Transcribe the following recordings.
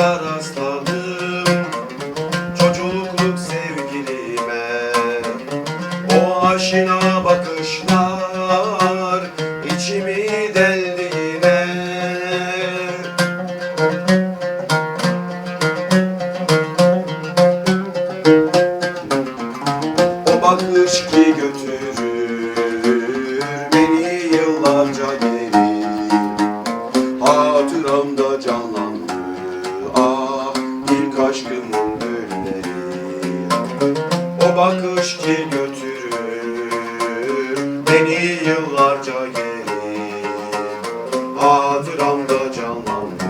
Rastladım çocukluk sevgilime. O aşina bakışlar içimi deldi O bakış ki götürür beni yıllarca geri. Hatıramda canlandı aşkımın günleri O bakış ki götürür beni yıllarca geri. Hatıramda canlandı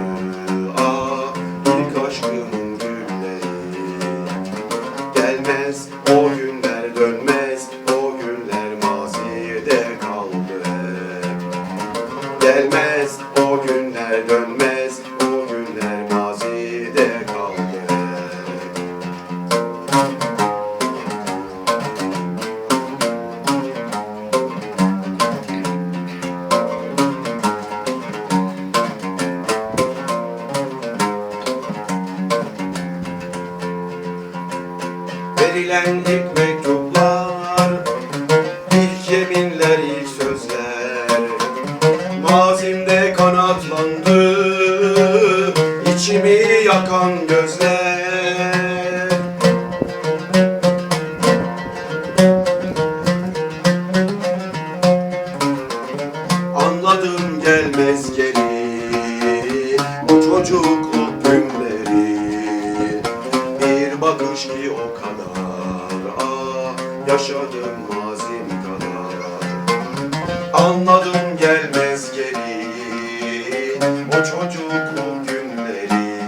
ah ilk aşkımın günleri Gelmez o günler dönmez o günler mazide kaldı. Hep Gelmez o günler dönmez Verilen ilk mektuplar ilk yeminler, ilk sözler. Mazimde kanatlandı içimi yakan gözler. Anladım gelmez geri bu çocukluk günleri. Bir bakış ki o yaşadım mazim kadar Anladım gelmez geri. O çocukluk günleri.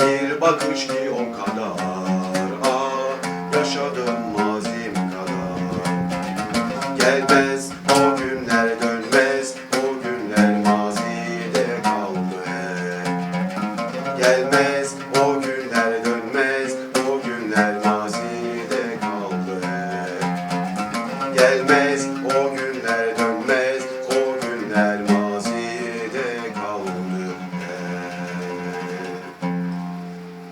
Bir bakış ki o kadar. Ah yaşadım mazim kadar Gelmez